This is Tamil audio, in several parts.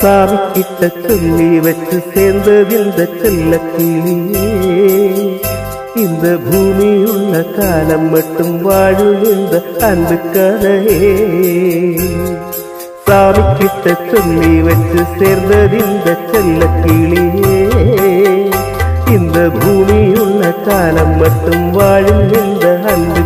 சாமி கிட்ட சொல்லி வச்சு சேர்ந்தது இந்த செல்ல கிளியே இந்த பூமி உள்ள காலம் மட்டும் வாழும் இந்த அன்பு கதையே. சாமி கிட்ட சொல்லி வச்சு சேர்ந்தது இந்த செல்ல கிளியே இந்த பூமி உள்ள காலம் மட்டும் வாழும் இந்த அன்பு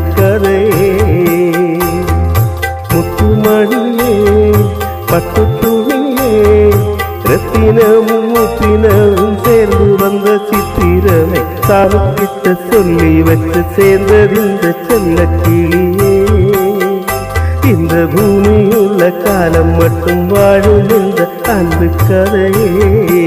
சித்திரமே சாமிக்கிட்ட சொல்லி வச்சு சேர்ந்தது இந்த செல்ல கிளியே இந்த பூமியுள்ள காலம் மட்டும் வாழும் இந்த அன்பு கதையே.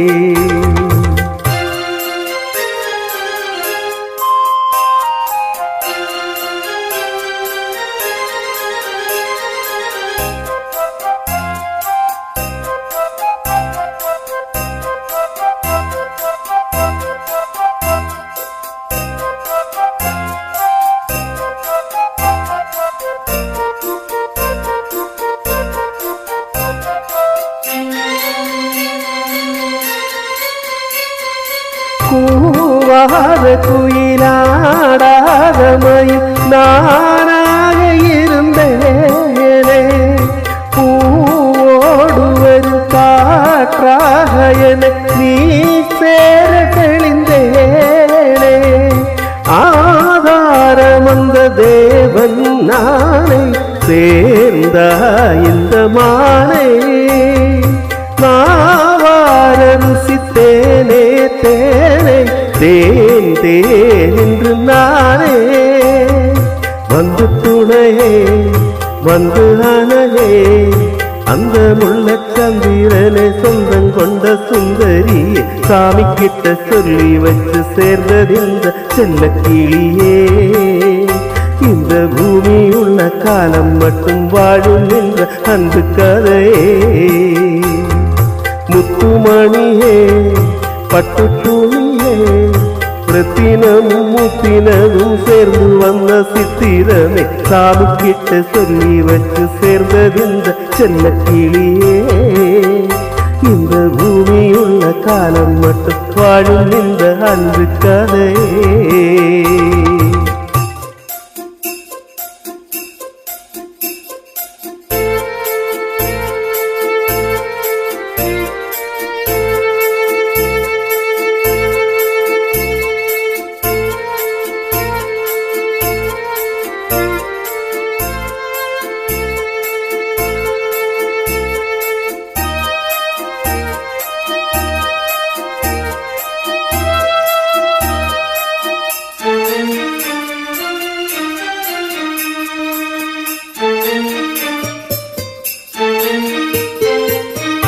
கூவாத குயிலாடாத மயில் நானாக இருந்தேனே. பூவோடு ஒரு காற்றாக என நீ சேர தெளிந்தேனே. ஆதாரமந்த தேவன் நானே சேர்ந்த இந்த மாலை நாவாரன் வந்து துணையே வந்து அணையே அந்த முள்ள சந்திரனை சொந்தம் கொண்ட சுந்தரி சாமி கிட்ட சொல்லி வச்சு சேர்ந்தது இந்த செல்ல கிளியே இந்த பூமி உள்ள காலம் மட்டும் வாழும் என்ற அன்பு கதையே. முத்துமணியே பட்டு துணியே ரத்தினமும் முத்தினமும் சேர்ந்து வந்த சித்திரமே. சாபு கிட்ட சொல்லி வச்சு சேர்ந்ததிந்த செல்ல கிளியே. இந்த பூமியுள்ள காலம் மட்டும் வாழும் இந்த அன்பு கதையே.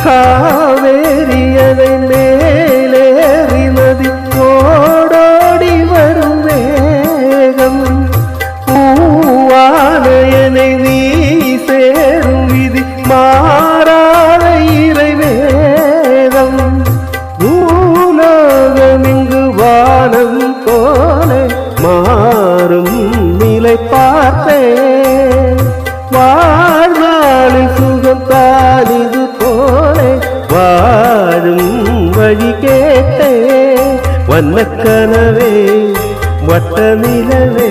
காவேரியதை மேலேறி வண்ண கனவே வட்ட நிலவே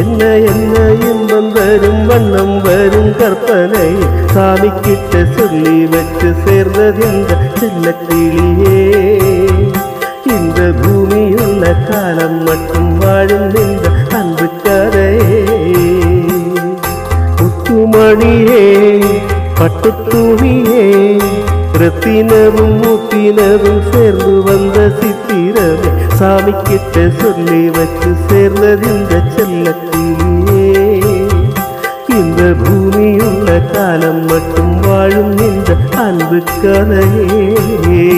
என்ன என்ன இன்பம் வரும் வண்ணம் வரும் கற்பனை. சாமி கிட்ட சொல்லி வச்சு சேர்ந்தது இந்த சின்ன கிளியே இந்த பூமியுள்ள காலம் மட்டும் முத்தினரும் முத்தினரும் சேர்ந்து வந்த சித்திரமே. சாமி கிட்ட சொல்லி வச்சு சேர்ந்தது இந்த செல்லத்திலே. இந்த பூமியுள்ள காலம் மட்டும் வாழும் இந்த அன்பு கதையே.